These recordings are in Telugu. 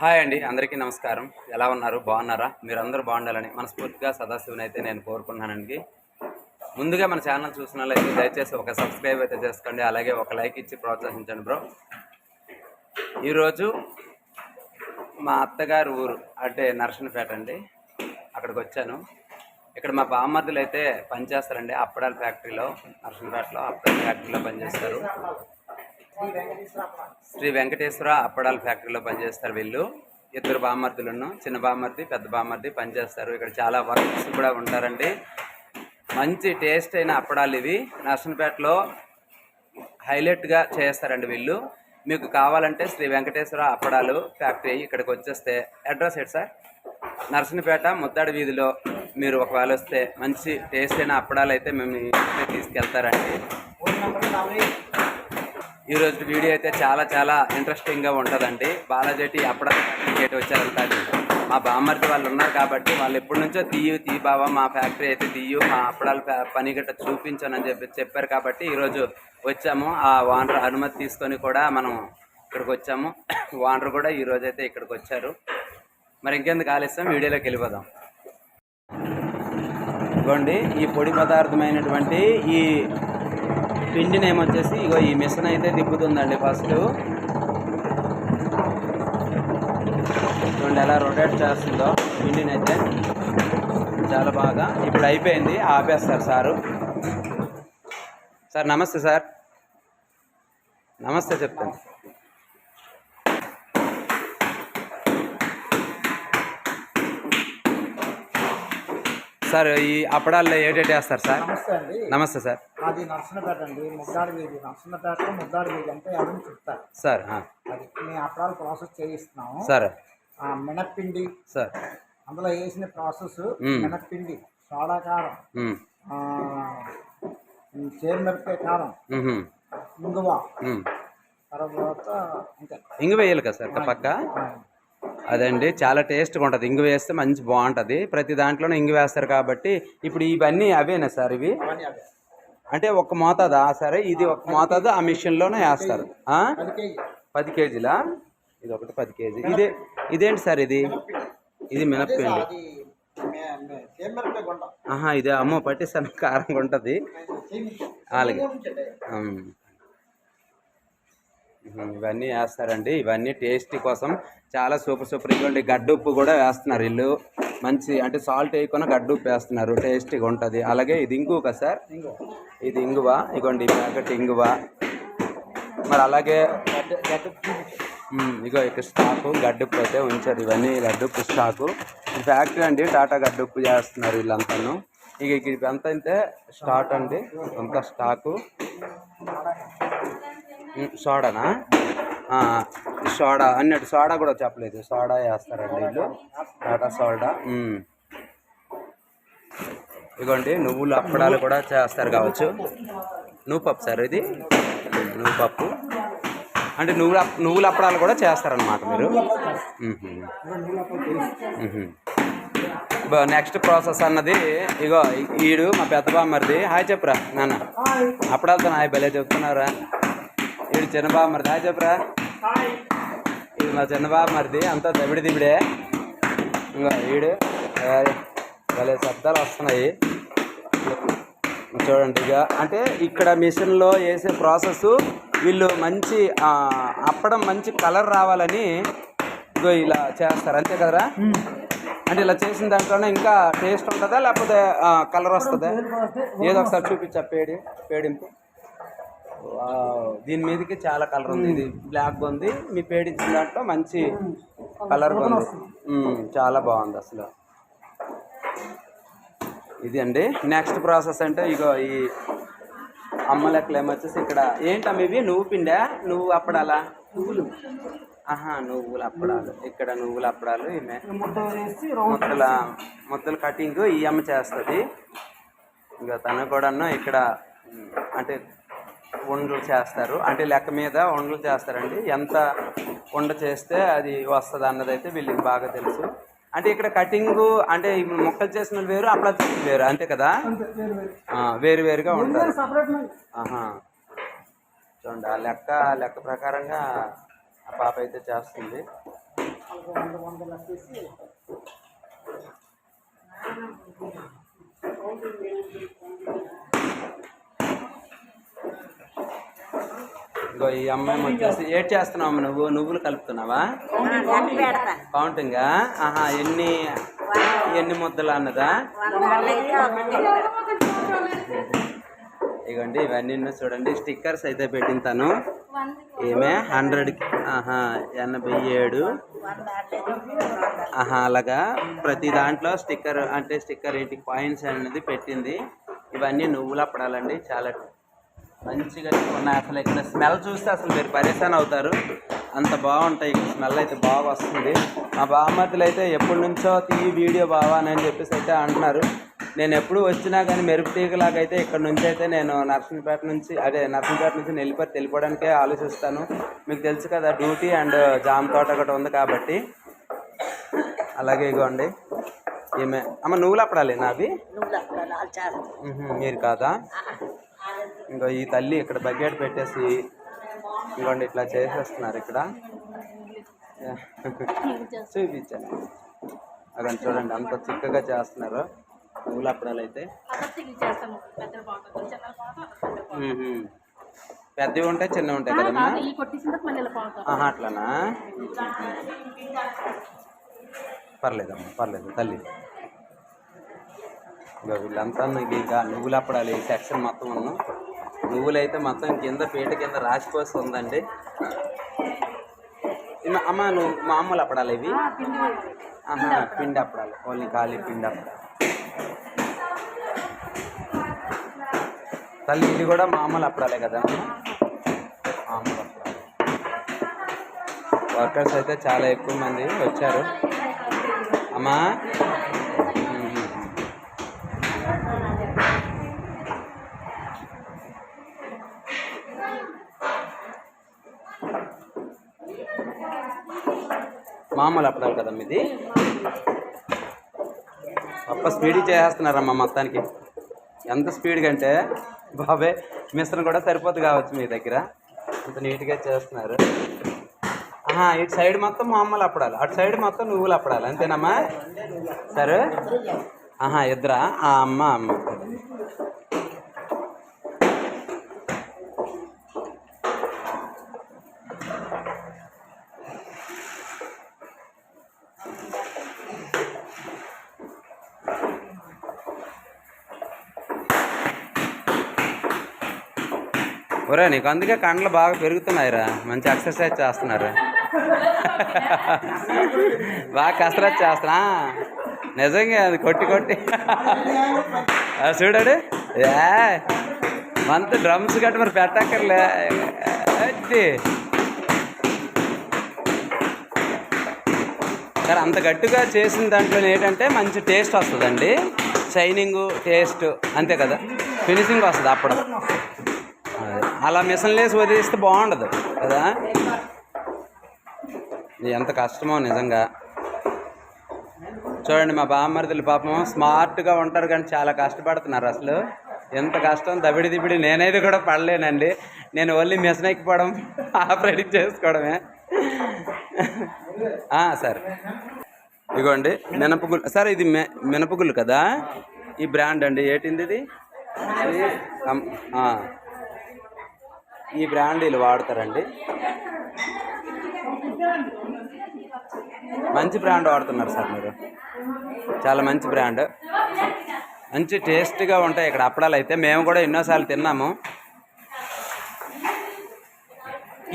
హాయ్ అండి అందరికీ నమస్కారం. ఎలా ఉన్నారు? బాగున్నారా? మీరు అందరూ బాగుండాలని మనస్ఫూర్తిగా సదాశివుని అయితే నేను కోరుకుంటున్నానండి. ముందుగా మన ఛానల్ చూసిన వాళ్ళైతే దయచేసి ఒక సబ్స్క్రైబ్ అయితే చేసుకోండి అలాగే ఒక లైక్ ఇచ్చి ప్రోత్సహించండి బ్రో. ఈరోజు మా అత్తగారు ఊరు అంటే నరసనపేట అండి. అక్కడికి వచ్చాను ఇక్కడ మా బామ్మర్దులు అయితే పనిచేస్తారండి అప్పడాల ఫ్యాక్టరీలో నర్సనపేటలో అప్పడాల ఫ్యాక్టరీలో పనిచేస్తారు. శ్రీ వెంకటేశ్వర అప్పడాల ఫ్యాక్టరీలో పనిచేస్తారు వీళ్ళు. ఇద్దరు బామ్మర్దులను చిన్న బామ్మర్ది పెద్ద బామ్మర్ది పనిచేస్తారు. ఇక్కడ చాలా వర్కర్స్ కూడా ఉంటారండి. మంచి టేస్ట్ అయిన అప్పడాలు ఇవి. నర్సనపేటలో హైలైట్గా చేస్తారండి వీళ్ళు. మీకు కావాలంటే శ్రీ వెంకటేశ్వర అప్పడాలు ఫ్యాక్టరీ ఇక్కడికి వచ్చేస్తే అడ్రస్ ఏంటి సార్? నర్సనపేట ముద్దాడి వీధిలో మీరు ఒకవేళ వస్తే మంచి టేస్ట్ అయిన అప్పడాలు అయితే మేము తీసుకెళ్తారండి. ఈ రోజు వీడియో అయితే చాలా చాలా ఇంట్రెస్టింగ్గా ఉంటుందండి. బాలాజేటి అప్పడాలు గేట్ వచ్చారంట మా బామ్మర్ది వాళ్ళు ఉన్నారు కాబట్టి వాళ్ళు ఎప్పటి నుంచో తీయు తీ బావా మా ఫ్యాక్టరీ అయితే తీయు మా అప్పడాల పని గట్ట చూపించానని చెప్పి చెప్పారు కాబట్టి ఈరోజు వచ్చాము. ఆ ఓనర్ అనుమతి తీసుకొని కూడా మనం ఇక్కడికి వచ్చాము. ఓనర్ కూడా ఈరోజు అయితే ఇక్కడికి వచ్చారు. మరి ఇంకెందుకు ఆలస్యం? వీడియోలోకి వెళ్ళిపోదాం. ఇదిగోండి ఈ పొడి పదార్థమైనటువంటి ఈ పిండి నేమ్ వచ్చేసి ఇగో ఈ మిషన్ అయితే దిగుతుందండి ఫస్ట్. చూడండి ఎలా రొటేట్ చేస్తుందో పిండిని అయితే. చాలా బాగా. ఇప్పుడు అయిపోయింది. ఆపేస్తారు సారు. సార్ నమస్తే సార్. నమస్తే చెప్తాను. సార్ ఈ అప్పడాల్లో ఏటేటి వేస్తారు సార్? నమస్తే అండి. నమస్తే సార్. మాది నర్సనపేట అండి. ముద్దాడి వీధి. నర్సనపేట ముద్దాడి వీధి అంటే ఎవరిని చెప్తారు. సార్ ఆ, అది మేము అప్పడాలు ప్రాసెస్ చేయిస్తున్నాము. సార్. ఆ మినప్పిండి. సార్. అందులో వేసిన ప్రాసెస్ మ్మ్. మినప్పిండి సోడా కారం ఉమ్, ఆ, చేరుమిరపకాయ కారం ఉహుం, ఇంగువ ఉమ్. తర్వాత ఇంకా ఇంగు వేయాలి కదా సార్ పక్క? అదండి. చాలా టేస్ట్గా ఉంటుంది. ఇంగు వేస్తే మంచి బాగుంటుంది ప్రతి దాంట్లోనూ ఇంగు వేస్తారు కాబట్టి ఇప్పుడు ఇవన్నీ అవేనా సార్ ఇవి? అంటే ఒక మోతాదా? సరే ఇది ఒక మోతాదు. ఆ మిషన్లోనే వేస్తారు? పది కేజీ. పది కేజీలా? ఇది ఒకటి పది కేజీ. ఇదే ఇదేంటి సార్ ఇది? ఇది మినప్పిండి. ఆహా ఇదే అమ్మో పట్టిస్తాను. కారంగా ఉంటుంది. అలాగే. ఇవన్నీ వేస్తారండి. ఇవన్నీ టేస్టీ కోసం చాలా సూపర్ సూపర్ ఇటువంటి గడ్డుప్పు కూడా వేస్తున్నారు వీళ్ళు. మంచి అంటే సాల్ట్ వేయకుండా గడ్డుప్పు వేస్తున్నారు. టేస్టీగా ఉంటుంది. అలాగే ఇది ఇంగువ కదా సార్ ఇది ఇంగువ. ఇగోండి ప్యాకెట్ ఇంగువ. మరి అలాగే ఇగో ఇక్కడ స్టాకు గడ్డుప్పు అయితే ఉంచారు. ఇవన్నీ గడ్డుప్పు స్టాకు. ఫ్యాక్టరీ అండి టాటా గడ్డుప్పు చేస్తున్నారు వీళ్ళంతాను. ఇక అంతా అయితే స్టార్ట్ అండి. అంతా స్టాకు. సోడానా? సోడా అన్నట్టు సోడా కూడా చెప్పలేదు. సోడా వేస్తారండి వీళ్ళు. టాటా సోడా ఇగోండి నువ్వులు అప్పడాలు కూడా చేస్తారు కావచ్చు. నువ్వు పప్పు సార్ ఇది? నువ్వు పప్పు. అంటే నువ్వుల నువ్వుల అప్పడాలు కూడా చేస్తారనమాట మీరు? నెక్స్ట్ ప్రాసెస్ అన్నది ఇగో ఈడు మా పెద్ద బామ్మరిది. హాయ్ చెప్పురా నాన్న. అప్పడాలతో హాయ్ భలే చెప్తున్నారా ఈడు చిన్న బామ్మరిది హాయ్ చెప్పురా? ఇది మా చిన్న బామ్మరిది అంతా దబిడి దిబిడే ఇంకో ఆ, భలే శబ్దాలు వస్తున్నాయి. చూడండి ఇక అంటే ఇక్కడ మిషన్లో వేసే ప్రాసెస్ వీళ్ళు మంచి అప్పడం మంచి కలర్ రావాలని ఇగో ఇలా చేస్తారు. అంతే కదరా? అంటే ఇలా చేసిన దాంట్లోనే ఇంకా టేస్ట్ ఉంటుందా? లేకపోతే కలర్ వస్తుందా? ఏదో ఒకసారి చూపించా పేడి పేడింపు. దీని మీదకి చాలా కలర్ ఉంది. ఇది బ్లాక్ ఉంది. మీ పేడించిన దాంట్లో మంచి కలర్ ఉంది. చాలా బాగుంది అసలు. ఇది అండి. నెక్స్ట్ ప్రాసెస్ అంటే ఇగో ఈ అమ్మ లెక్కలు ఏమొచ్చేసి ఇక్కడ ఏంటమ్మ ఇవి? నువ్వు పిండా? నువ్వు అప్పడాలా? నువ్వులు ఆహా నువ్వులు అప్పడాలు. ఇక్కడ నువ్వులు అప్పడాలు ఈమె. ముద్దల ముద్దల కటింగ్ ఈ అమ్మ చేస్తుంది. ఇంకా తను కూడాను ఇక్కడ అంటే ఉండలు చేస్తారు. అంటే లెక్క మీద ఉండలు చేస్తారండి. ఎంత ఉండ చేస్తే అది వస్తుంది అన్నది అయితే వీళ్ళకి బాగా తెలుసు. అంటే ఇక్కడ కటింగ్ అంటే ముక్కలు చేసిన వేరు అప్పడా చేసిన వేరు అంతే కదా? వేరు వేరుగా ఉంటారు. చూడండి ఆ లెక్క లెక్క ప్రకారంగా ఆ పాప అయితే చేస్తుంది. వచ్చేసి ఇగో ఈ అమ్మాయి వచ్చేసి ఏడ్ చేస్తున్నావు నువ్వు? నువ్వులు కలుపుతున్నావా? కౌంటింగ్? ఆహా ఎన్ని ఎన్ని ముద్దలు అన్నదా? ఇగోండి ఇవన్నీ చూడండి. స్టిక్కర్స్ అయితే పెట్టిన తను. ఏమే హండ్రెడ్ ఆహా ఎనభై ఏడు. ఆహా అలాగా. ప్రతి దాంట్లో స్టిక్కర్ అంటే స్టిక్కర్ ఏంటి? పాయింట్స్ అనేది పెట్టింది. ఇవన్నీ నువ్వులు అప్పడాలండి. చాలా మంచిగా ఉన్నాయి. అసలు ఇక్కడ స్మెల్ చూస్తే అసలు మీరు పరేషాన్ అవుతారు. అంత బాగుంటాయి ఇక్కడ. స్మెల్ అయితే బాగా వస్తుంది. మా బామ్మతులు అయితే ఎప్పటి నుంచో తీ వీడియో బావా అని చెప్పేసి అయితే అంటున్నారు. నేను ఎప్పుడు వచ్చినా కానీ మెరుపు తీగలాగా అయితే ఇక్కడ నుంచి అయితే నేను నర్సంపేట నుంచి అదే నర్సంపేట నుంచి నెల్లిపతి వెళ్ళిపోవడానికే ఆలోచిస్తాను. మీకు తెలుసు కదా డ్యూటీ అండ్ జామ తోట ఒకటి ఉంది కాబట్టి. అలాగే ఇగోండి. ఈమె అమ్మ నువ్వులు అప్పడాలి నావి మీరు కాదా? ఇంకా ఈ తల్లి ఇక్కడ బకెట్ పెట్టేసి ఇంకోండి ఇట్లా చేసేస్తున్నారు ఇక్కడ. చూపించండి. అక్కడ చూడండి అంత చిక్కగా చేస్తున్నారు. నువ్వులు అయితే. పెద్దవి ఉంటాయి చిన్నవి ఉంటాయి కదమ్మా? ఆహా అట్లానా? పర్లేదమ్మా పర్లేదు తల్లి. ఇంకా వీళ్ళంతా నీకు ఇంకా నువ్వులు అప్పడాలి ఈ సెక్షన్ మొత్తం ఉన్న నువ్వులు అయితే మొత్తం కింద పీట కింద రాసిపోసి ఉందండి అమ్మ నువ్వు మామూలు అప్పడాలి ఇవి? పిండి అప్పడాలి. ఓన్లీ ఖాళీ పిండి అప్పడాలి. తల్లి ఇది కూడా మామూలు అప్పడాలే కదా మామూలు అప్పడాలి. వర్కర్స్ అయితే చాలా ఎక్కువ మంది వచ్చారు. అమ్మా మామూలు అప్పడం కదా ఇది? గొప్ప స్పీడ్ చేసేస్తున్నారమ్మ మొత్తానికి. ఎంత స్పీడ్గా అంటే బాబే మిశ్రం కూడా సరిపోదు కావచ్చు మీ దగ్గర. అంత నీట్గా చేస్తున్నారు. ఇటు సైడ్ మొత్తం మామూలు అప్పడాలి. అటు సైడ్ మొత్తం నువ్వులు అప్పడాలి. అంతేనమ్మా? సరే? ఆహా ఇద్దరా? ఆ అమ్మ అమ్మ. ఒరే నీకు అందుకే కండ్లు బాగా పెరుగుతున్నాయిరా. మంచి ఎక్సర్సైజ్ చేస్తున్నారు బాగా కసరత్ చేస్తున్నా. నిజంగా అది కొట్టి కొట్టి. చూడాడు. ఏ మంత్ డ్రమ్స్ గట్ట మరి పెట్టక్కర్లే. సరే అంత గట్టిగా చేసిన దాంట్లో ఏంటంటే మంచి టేస్ట్ వస్తుందండి. షైనింగ్ టేస్ట్ అంతే కదా. ఫినిషింగ్ వస్తుంది అప్పుడు. అలా మిషన్ లేసి వదిలేస్తే బాగుండదు కదా? ఇది ఎంత కష్టమో నిజంగా. చూడండి మా బామ్మర్దులు పాపం స్మార్ట్గా ఉంటారు కానీ చాలా కష్టపడుతున్నారు అసలు. ఎంత కష్టం దబిడి దిబిడి నేనైతే కూడా పడలేనండి. నేను ఓన్లీ మిషన్ ఎక్కిపోవడం ఆపరేటింగ్ చేసుకోవడమే. సరే. ఇగోండి మినపగుళ్ళు సార్ ఇది మె మినపగుళ్ళు కదా? ఈ బ్రాండ్ అండి ఏంటింది ఇది. ఈ బ్రాండ్ వీళ్ళు వాడతారండి? మంచి బ్రాండ్ వాడుతున్నారు సార్ మీరు. చాలా మంచి బ్రాండ్ మంచి టేస్ట్గా ఉంటాయి ఇక్కడ అప్పడాలు అయితే. మేము కూడా ఎన్నోసార్లు తిన్నాము.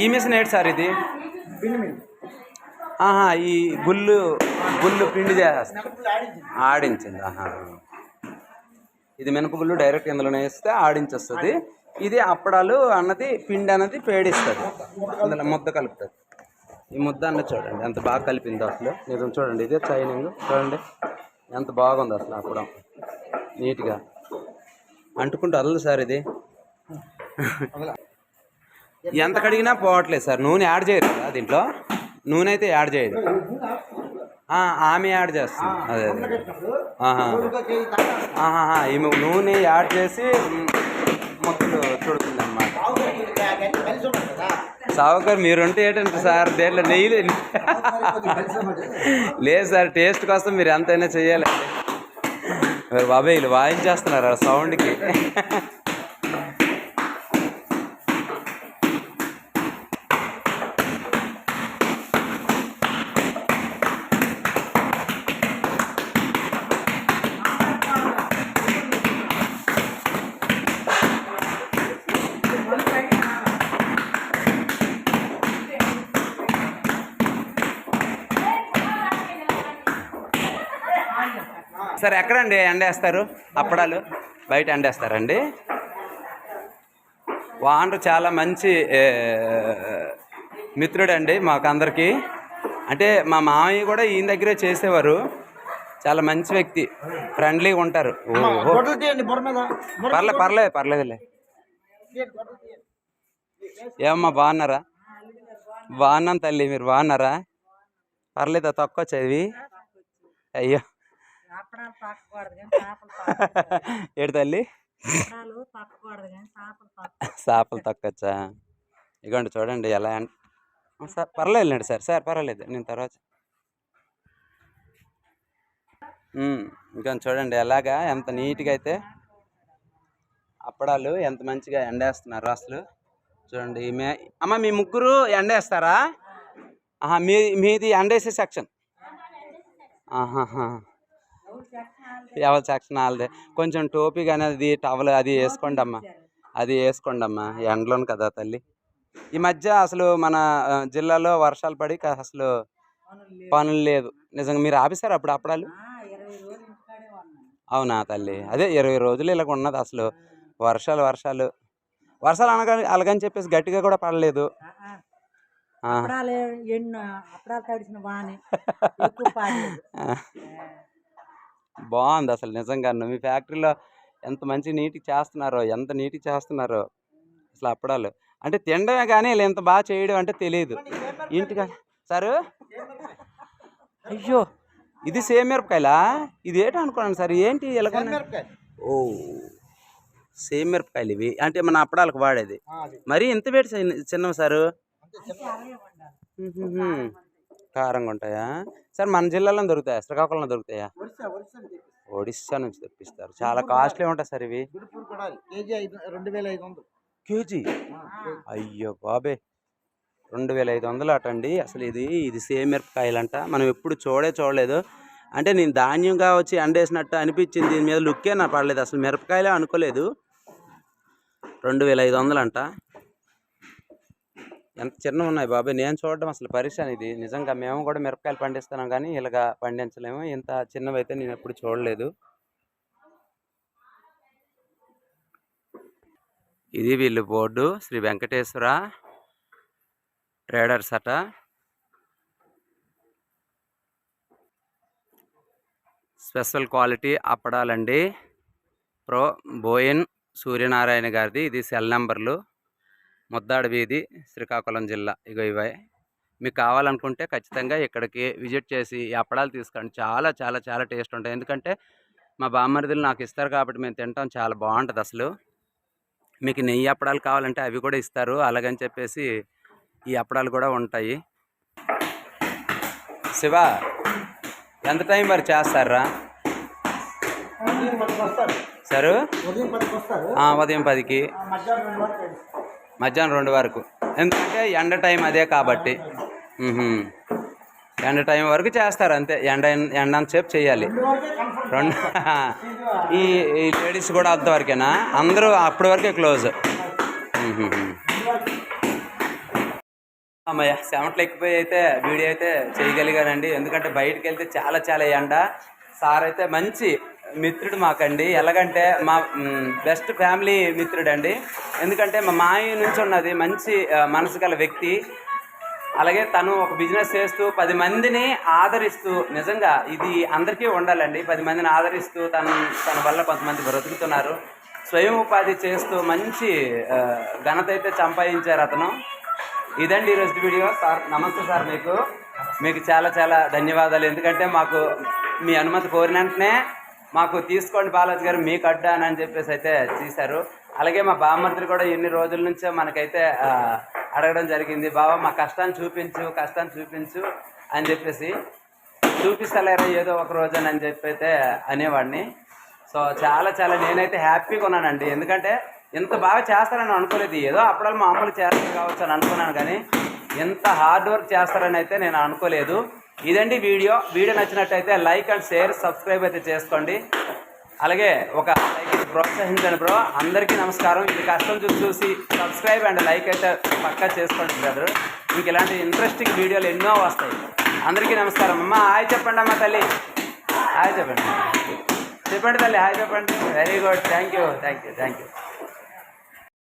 ఈ మిషన్ ఏంటి సార్ ఇది? ఆహా ఈ గుళ్ళు గుళ్ళు పిండి చేసేస్తారు ఆడించింది. ఆహా. ఇది మినపగుళ్ళు డైరెక్ట్ ఇందులోనే వేస్తే ఆడించేస్తుంది. ఇది అప్పడాలు అన్నది పిండి అన్నది పేడిస్తుంది అందులో ముద్ద కలుపుతుంది ఈ ముద్ద అన్నది చూడండి ఎంత బాగా కలిపిందో అసలు. నిజం చూడండి ఇదే చైనింగ్. చూడండి ఎంత బాగుంది అసలు అప్పడం. నీట్గా. అంటుకుంటూ వదలదు సార్ ఇది. ఎంత కడిగినా పోవట్లేదు సార్. నూనె యాడ్ చేయరు కదా దీంట్లో? నూనె అయితే యాడ్ చేయదు ఆమె యాడ్ చేస్తుంది. అదే అదే. ఆహా. ఈమె నూనె యాడ్ చేసి మొక్కలు చుడుతుంది అనమాట సావకర్ మీరుంటే ఏంటంటే సార్ దేంట్లో నెయ్యి లేదు. సార్ టేస్ట్ కోసం మీరు ఎంతైనా చేయాలి మరి బాబాయ్ వీళ్ళు వాయించేస్తున్నారు ఆ సౌండ్కి సార్ ఎక్కడండి ఎండేస్తారు? అప్పడాలు? బయట ఎండేస్తారండి. వానరు చాలా మంచి మిత్రుడండి మాకందరికి. అంటే మా మామయ్య కూడా ఈయన దగ్గరే చేసేవారు. చాలా మంచి వ్యక్తి ఫ్రెండ్లీగా ఉంటారు. పర్లే పర్లేదు పర్లేదులే. ఏమమ్మా బాగున్నారా? బాగున్నాను తల్లి మీరు బాగున్నారా? పర్లేదా తక్కువ చదివి. అయ్యో. అప్పడాలు పక్కకూడదు కానీ చేపలు ఏడు తల్లి? అప్పడాలు పక్కకూడదు కానీ చేపలు చేపలు తక్కచ్చా? ఇగోండి చూడండి ఎలా సార్ పర్లేదులేండి సార్ సార్ పర్వాలేదు నేను తర్వాత ఇంకా చూడండి ఎలాగా ఎంత నీట్గా అయితే అప్పడాలు ఎంత మంచిగా ఎండేస్తున్నారు అసలు. చూడండి మే అమ్మ మీ ముగ్గురు ఎండేస్తారా? ఆహా, మీ మీది ఎండేసే సెక్షన్. ఆహాహా. ఎవరి సెక్షన్ వాళ్ళదే కొంచెం టోపీ కానీ అది టవల్ అది వేసుకోండి అమ్మా అది వేసుకోండి అమ్మా ఎండలోను కదా తల్లి. ఈ మధ్య అసలు మన జిల్లాలో వర్షాలు పడి అసలు పనులు లేదు నిజంగా మీరు ఆపిస్తారు అప్పుడు అప్పడాలు? అవునా తల్లి? అదే ఇరవై రోజులు ఇలాగ ఉన్నది అసలు. వర్షాలు వర్షాలు. వర్షాలు అనగా అలాగని చెప్పేసి గట్టిగా కూడా పడలేదు. అప్పడాలు ఎన్ని అప్పడాలు తడిసిన. బాగుంది అసలు నిజంగా మీ ఫ్యాక్టరీలో ఎంత మంచి నీట్గా చేస్తున్నారో ఎంత నీట్గా చేస్తున్నారో అసలు అప్పడాలు. అంటే తినడమే కానీ వీళ్ళు ఎంత బాగా చేయడం అంటే తెలియదు ఇంటికా సారు? అయ్యో! ఇది సేమ్ మిరపకాయలా ఇది ఏంటో అనుకున్నాను సార్. ఏంటి ఇలా. ఓ! సేమ్ మిరపకాయలు ఇవి. అంటే మన అప్పడాలకు వాడేది. మరి ఎంత వేడి చిన్నవి సారు. కారంగా ఉంటాయా? సార్ మన జిల్లాలో దొరుకుతాయా? శ్రీకాకుళంలో దొరుకుతాయా. ఒడిస్సా నుంచి తెప్పిస్తారు. చాలా కాస్ట్లీ ఉంటాయి సార్ ఇవి. కేజీ. అయ్యో బాబే! రెండు వేల ఐదు వందలు అటండి. అసలు ఇది ఇది సేమ్ మిరపకాయలంట మనం ఎప్పుడు చూడే చూడలేదు. అంటే నేను ధాన్యంగా వచ్చి ఎండేసినట్టు అనిపించింది. దీని మీద లుక్కే నా పడలేదు. అసలు మిరపకాయలే అనుకోలేదు. రెండు వేల ఐదు వందలు అంట ఎంత చిన్నవి ఉన్నాయి బాబాయ్ నేను చూడడం అసలు పరీక్ష ఇది నిజంగా మేము కూడా మిరపకాయలు పండిస్తున్నాం కానీ ఇలాగా పండించలేము. ఇంత చిన్నవి అయితే నేను ఎప్పుడు చూడలేదు. ఇది వీళ్ళు బోర్డు. శ్రీ వెంకటేశ్వర ట్రేడర్స్ అట. స్పెషల్ క్వాలిటీ అప్పడాలండి. ప్రో బోయన్ సూర్యనారాయణ గారిది. ఇది సెల్ నెంబర్లు. ముద్దాడ వీధి శ్రీకాకుళం జిల్లా. ఇగో ఇవే. మీకు కావాలనుకుంటే ఖచ్చితంగా ఇక్కడికి విజిట్ చేసి ఈ అప్పడాలు తీసుకోండి. చాలా చాలా చాలా టేస్ట్ ఉంటాయి. ఎందుకంటే మా బామ్మరిదులు నాకు ఇస్తారు కాబట్టి మేము తింటాం. చాలా బాగుంటుంది అసలు. మీకు నెయ్యి అప్పడాలు కావాలంటే అవి కూడా ఇస్తారు. అలాగని చెప్పేసి ఈ అప్పడాలు కూడా ఉంటాయి. శివ ఎంత టైం వరకు చేస్తారా? సరు? ఉదయం పదికి మధ్యాహ్నం రెండు వరకు. ఎందుకంటే ఎండ టైం అదే కాబట్టి. ఎండ టైం వరకు చేస్తారు అంతే. ఎండ ఎండ సేపు చేయాలి. రెండు ఈ ఈ లేడీస్ కూడా అంతవరకేనా? అందరూ అప్పటి వరకే క్లోజ్. అమ్మయ్య సెమట్లు ఎక్కిపోయి అయితే వీడియో అయితే చేయగలిగానండి. ఎందుకంటే బయటకు వెళ్తే చాలా చాలా ఎండ. సార్ అయితే మంచి మిత్రుడు మాకండి. ఎలాగంటే మా బెస్ట్ ఫ్యామిలీ మిత్రుడు అండి ఎందుకంటే మా మాయ నుంచి ఉన్నది మంచి మనసు గల వ్యక్తి. అలాగే తను ఒక బిజినెస్ చేస్తూ పది మందిని ఆదరిస్తూ నిజంగా ఇది అందరికీ ఉండాలండి. పది మందిని ఆదరిస్తూ తను తన వల్ల కొంతమంది బ్రతుకుతున్నారు. స్వయం ఉపాధి చేస్తూ మంచి ఘనత అయితే సంపాదించారు అతను. ఇదండి ఈరోజు వీడియో. సార్ నమస్తే సార్ మీకు. మీకు చాలా చాలా ధన్యవాదాలు. ఎందుకంటే మాకు మీ అనుమతి కోరిన వెంటనే మాకు తీసుకోండి బాలాజీ గారు మీకు అడ్డాను అని చెప్పేసి అయితే తీశారు. అలాగే మా బామ్మర్తులు కూడా ఎన్ని రోజుల నుంచో మనకైతే అడగడం జరిగింది. బావ మా కష్టాన్ని చూపించు కష్టాన్ని చూపించు అని చెప్పేసి చూపిస్తలేరా ఏదో ఒక రోజు అని చెప్పి అయితే అనేవాడిని. సో చాలా చాలా నేనైతే హ్యాపీగా ఉన్నానండి. ఎందుకంటే ఇంత బాగా చేస్తారని అనుకోలేదు. ఏదో అప్పుడల్లా మామూలు చేస్తారు కావచ్చు అని అనుకున్నాను కానీ ఎంత హార్డ్ వర్క్ చేస్తారని అయితే నేను అనుకోలేదు. ఇదండి వీడియో. వీడియో నచ్చినట్టయితే లైక్ అండ్ షేర్ సబ్స్క్రైబ్ అయితే చేసుకోండి. అలాగే ఒక లైక్ ప్రోత్సహించండి బ్రో. అందరికీ నమస్కారం. ఇది కష్టం చూసి చూసి సబ్స్క్రైబ్ అండ్ లైక్ అయితే పక్కా చేసుకోండి బ్రదర్. మీకు ఇలాంటి ఇంట్రెస్టింగ్ వీడియోలు ఎన్నో వస్తాయి. అందరికీ నమస్కారం. అమ్మ హాయ్ చెప్పండి అమ్మ తల్లి. హాయ్ చెప్పండి. చెప్పండి తల్లి హాయ్ చెప్పండి. Very good thank you thank you thank you